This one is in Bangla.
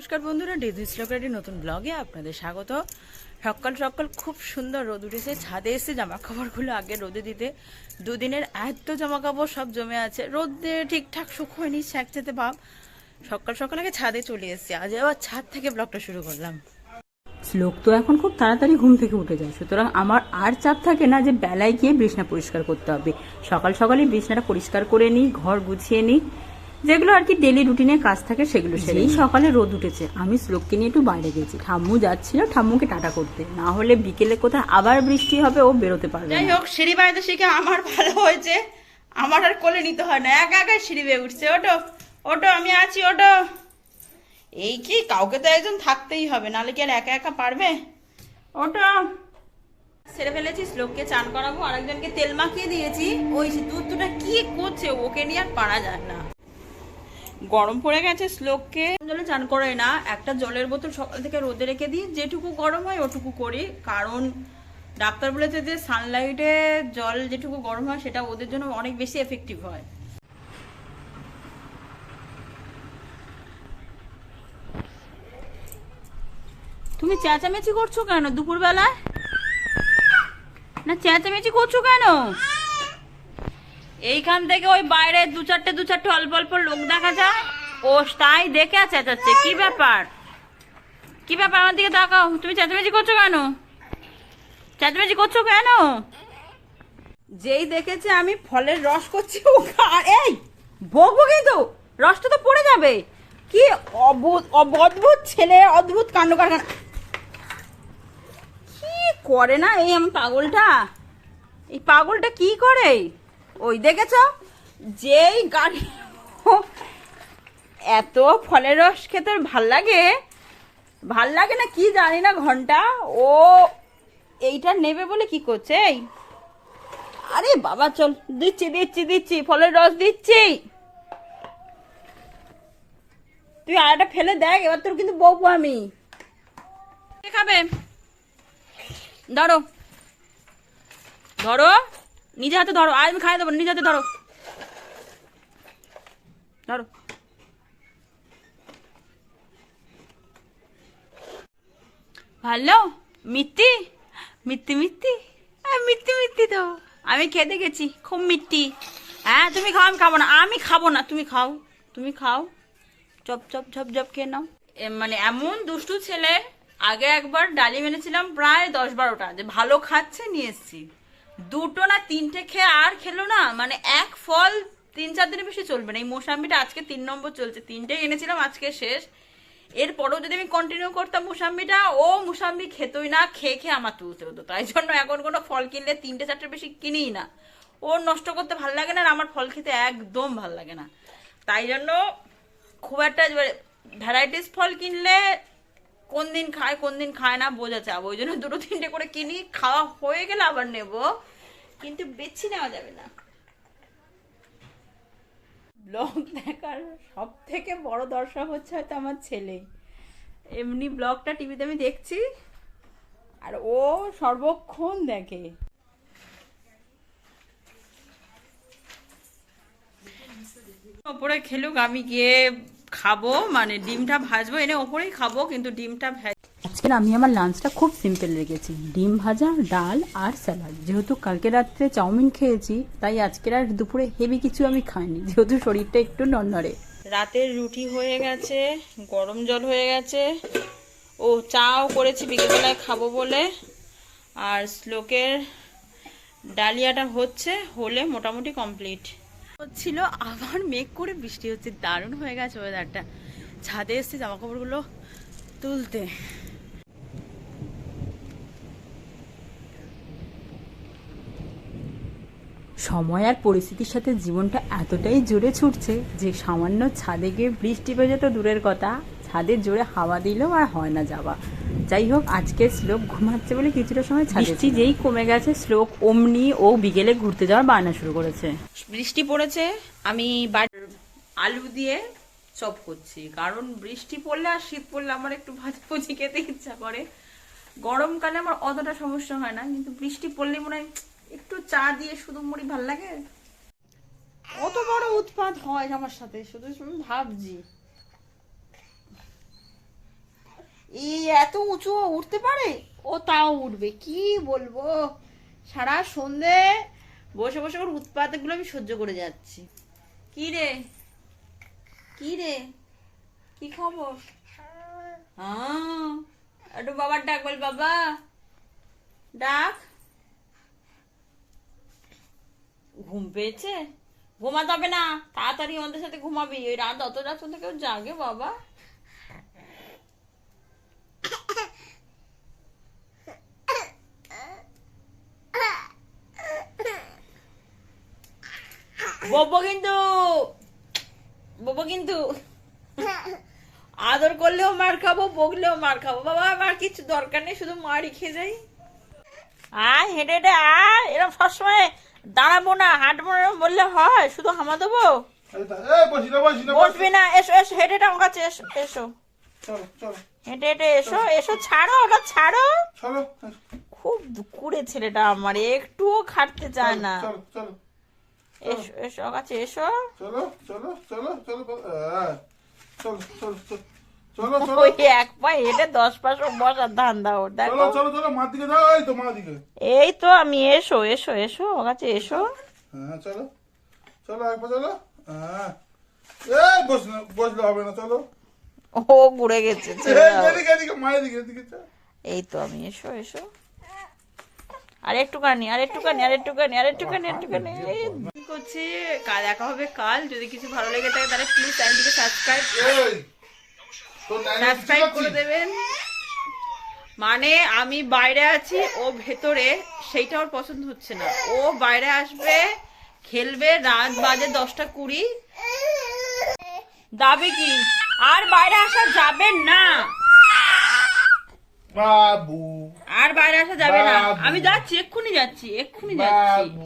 নমস্কার বন্ধুরা ডিজি স্লোকারের নতুন ব্লগে আপনাদের স্বাগত। সকাল সকাল খুব সুন্দর রোদ উঠেছে, ছাদে এসে জামা কাপড়গুলো আগে রোদে দিতে। দুদিনের এত জামা কাপড় সব জমে আছে। রোদে ঠিকঠাক শুকোয়নি স্যাঁকচেতে ভাব সকাল সকাল আগে ছাদে চলে এসেছি, আজ আবার ছাদ থেকে ব্লগটা শুরু করলাম। শ্লোক তো এখন খুব তাড়াতাড়ি ঘুম থেকে উঠে যায়। সুতরাং আমার আর চাপ থাকে না যে বেলায় গিয়ে বিছনা পরিষ্কার করতে হবে। সকাল সকালে বিছনাটা পরিষ্কার করে নিই, ঘর গুছিয়ে নিই। যেগুলো আর কি ডেলি রুটিনে কাজ থাকে সেগুলো সেরেই সকালে রোদ উঠেছে। আমি শ্লোককে নিয়ে একটু বাইরে গেছি। ঠাম্মু যাচ্ছিল ঠাম্মুকে টাটা করতে। না হলে বিকেলে কোথায় আবার বৃষ্টি হবে ও বেরোতে পারবে যাই হোক সিঁড়ি বাড়িতে শিখে আমার ভালো হয়েছে। আমার আর কোলে নিতে হয় না। একা একা সিঁড়ি বেয়ে উঠছে। ওটো ওটো আমি আছি ওটো এই কি কাউকে তো একজন থাকতেই হবে নাহলে কি আর একা একা পারবে? ওটো ছেড়ে ফেলেছি শ্লোককে চান করাবো। আর একজনকে তেল মাখিয়ে দিয়েছি। ওই দুধ দুটা কি করছে? ওকে নিয়ে আর পারা যায় না। গরম পড়ে গেছে শ্লোককে। জলে চান করে না, একটা জলের বোতল সকাল থেকে রোদে রেখে দিই, যেটুকু গরম হয় ওটুকু করি। কারণ ডাক্তার বলেছে যে সানলাইটে জল যেটুকু গরম হয় সেটা ওদের জন্য অনেক বেশি এফেক্টিভ হয়। তুমি চেঁচামেচি করছ কেন দুপুরবেলায়? না, চেঁচামেচি করছ কেন? এইখান থেকে ওই বাইরে দু চারটে দু চারটে অল্প অল্প লোক দেখা যায় ও তাই দেখে চেঁচাচ্ছে। কি ব্যাপার? কি ব্যাপার? আমার দিকে তাকাও। তুমি চেঁচামেচি করছ কেন? চেঁচামেচি করছ কেন? যেই দেখেছে আমি ফলের রস করছি, ও এই, বকবো কিন্তু। রসটা তো পড়ে যাবে। কি অদ্ভুত ছেলে, অদ্ভুত কাণ্ড কারখানা। কি করে না এই আমি পাগলটা? এই পাগলটা কি করে? ওই দেখেছ? যেই গাড়ি এত ফলের রস খেতে ভালো লাগে? ভালো লাগে না কি জানি না ঘণ্টা? ও এইটা নেবে বলে কি করছে এই? আরে বাবা, চল, দিচ্ছি দিচ্ছি দিচ্ছি, ফলের রস দিচ্ছি। তুই আর একটা ফেলে দেখ, এবার তোর কিন্তু বকবো আমি। খাবে? ধরো। ধরো। নিজে হাতে ধরো আমি খাই দেবো নিজে হাতে ধরো। ধরো। ভালো? মিত্তি মিত্তি মিত্তি মিত্তি মিত্তি তো। আমি খেতে গেছি খুব মিট্টি হ্যাঁ তুমি খাও, আমি খাব না। আমি খাব না, তুমি খাও তুমি খাও। চপ চপ, ঝপ ঝপ খেয়ে নাও। মানে এমন দুষ্টু ছেলে, আগে একবার ডালিম এনেছিলাম প্রায় দশ বারোটা, যে ভালো খাচ্ছে, নিয়ে এসছি। দুটো না তিনটে খেয়ে আর খেলো না? মানে এক ফল তিন চার দিনের বেশি চলবে না। এই মোসাম্বিটা আজকে তিন নম্বর চলছে। তিনটে এনেছিলাম, আজকে শেষ। এরপরেও যদি আমি কন্টিনিউ করতাম মুসাম্বিটা, ও মুসাম্বি খেতই না, খেয়ে খেয়ে আমার তুলতে হতো তাই জন্য এখন কোনো ফল কিনলে তিনটে চারটে বেশি কিনিই না। ওর নষ্ট করতে ভালো লাগে না আর আমার ফল খেতে একদম ভালো লাগে না। তাই জন্য খুব একটা ভ্যারাইটিস ফল কিনলে কোন দিন খায়, কোন দিন খায় না, বোঝা চাপ ওই জন্য দুটো তিনটে করে কিনি, খাওয়া হয়ে গেলে আবার নেব। কিন্তু বেছে নেওয়া যাবে না। ব্লগ দেখার সব থেকে বড় দর্শক হচ্ছে হয়তো আমার ছেলে। এমনি ব্লগটা টিভিতে আমি দেখছি, আর ও সর্বক্ষণ দেখে। ওপরে খেলুক, আমি গিয়ে খাব মানে ডিমটা ভাজবো, এনে ওপরেই খাব, কিন্তু ডিমটা আজকের আমি আমার লাঞ্চটা খুব সিম্পল রেখেছি। ডিম ভাজা ডাল আর স্যালাড যেহেতু কালকে রাত্রে চাউমিন খেয়েছি তাই আজকের আর দুপুরে হেভি কিছু আমি খাইনি। যেহেতু শরীরটা একটু নড়নড়ে। রাতের রুটি হয়ে গেছে গরম জল হয়ে গেছে। ও চাও করেছি বিকেলবেলায় খাব বলে। আর শ্লোকের ডালিয়াটা হচ্ছে হলে মোটামুটি কমপ্লিট হচ্ছিল আবার মেঘ করে বৃষ্টি হচ্ছে দারুণ হয়ে গেছে ওয়েদারটা ছাদে এসছে জামা কাপড়গুলো তুলতে। সময় আর পরিস্থিতির সাথে জীবনটা এতটাই জোরে ছুটছে যে সামান্য ছাদে গিয়ে বৃষ্টি পেয়ে যেত দূরের কথা। ছাদে জোরে হাওয়া দিলেও আর হয় না যাওয়া। যাই হোক আজকে শ্লোক ঘুমাচ্ছে বলে কিছুটা সময় বৃষ্টি যেই কমে গেছে শ্লোক অমনি ও বিকেলে ঘুরতে যাওয়ার বায়না শুরু করেছে। বৃষ্টি পড়েছে আমি আলু দিয়ে চপ করছি। কারণ বৃষ্টি পড়লে আর শীত পড়লে আমার একটু ভাজাভুজি খেতে ইচ্ছা করে। গরমকালে আমার অতটা সমস্যা হয় না কিন্তু বৃষ্টি পড়লে মনে হয় একটু চা দিয়ে শুধু মুড়ি ভালো লাগে? অত বড় উৎপাত হয় আমার সাথে, শুধু শুধু ভাবছি। এই এত উঁচু উঠতে পারে? ও তাও উঠবে, কি বলব? সারা সন্ধে বসে বসে ওর উৎপাতগুলো আমি সহ্য করে যাচ্ছি। কি রে? কি রে? কি খবর? হ্যাঁ একটু বাবার ডাক বল বাবা। ডাক। ঘুম পেয়েছে? ঘুমাতে হবে না, তাড়াতাড়ি আমাদের সাথে ঘুমাবি। ওই রাত অত রাত পর্যন্ত কেউ জাগে বাবা। বব্বো কিন্তু বব্বো কিন্তু, আদর করলেও মার খাব, বকলেও মার খাব। বাবা, আমার কিছু দরকার নেই, শুধু মারই খেয়ে যাই। আয়, হেঁটে হেঁটে আয় এরকম সবসময় দাঁড়াবো না হাঁটবো না বললে হয় শুধু হামা দেবো? বসবি না এসো এসো হেঁটে হেঁটে আমার কাছে এসো এসো। হেঁটে হেঁটে এসো এসো ছাড়ো ওটা ছাড়ো। খুব কুড়ে ছেলেটা আমার একটুও খাটতে চায় না। এসো এসো কাছে এসো। চলো চলো চলো চলো। চলো চলো চলো। চলো চলো। ওই এক পায়ে হেঁটে দশ পাশে বসার ধান্দা ওর দেখো। চলো চলো মার দিকে যাও এই তো মার দিকে। এই তো আমি এসো এসো এসো আমার কাছে এসো। হ্যাঁ চলো। চলো একবার চলো। হ্যাঁ। এই বস না বসলে হবে না চলো। ও ঘুরে গেছে ছেড়ে এই, দাও। এদিকে এদিকে মায়ের দিকে এদিকে চল। এই তো আমি এসো এসো। আর একটুখানি আর একটুখানি আর একটুখানি আর একটুখানি আর একটুখানি এই। করছি কাল দেখা হবে কাল। যদি কিছু ভালো লেগে থাকে তাহলে প্লিজ চ্যানেলটিকে সাবস্ক্রাইব এই। সাবস্ক্রাইব করে দেবেন। মানে আমি বাইরে আছি ও ভেতরে সেইটা ওর পছন্দ হচ্ছে না। ও বাইরে আসবে খেলবে রাত বাজে দশটা কুড়ি। দাবে কি? আর বাইরে আসা যাবে না। বাবু। আর বাইরে আসা যাবে না। আমি যাচ্ছি এক্ষুনি যাচ্ছি এক্ষুনি যাচ্ছি।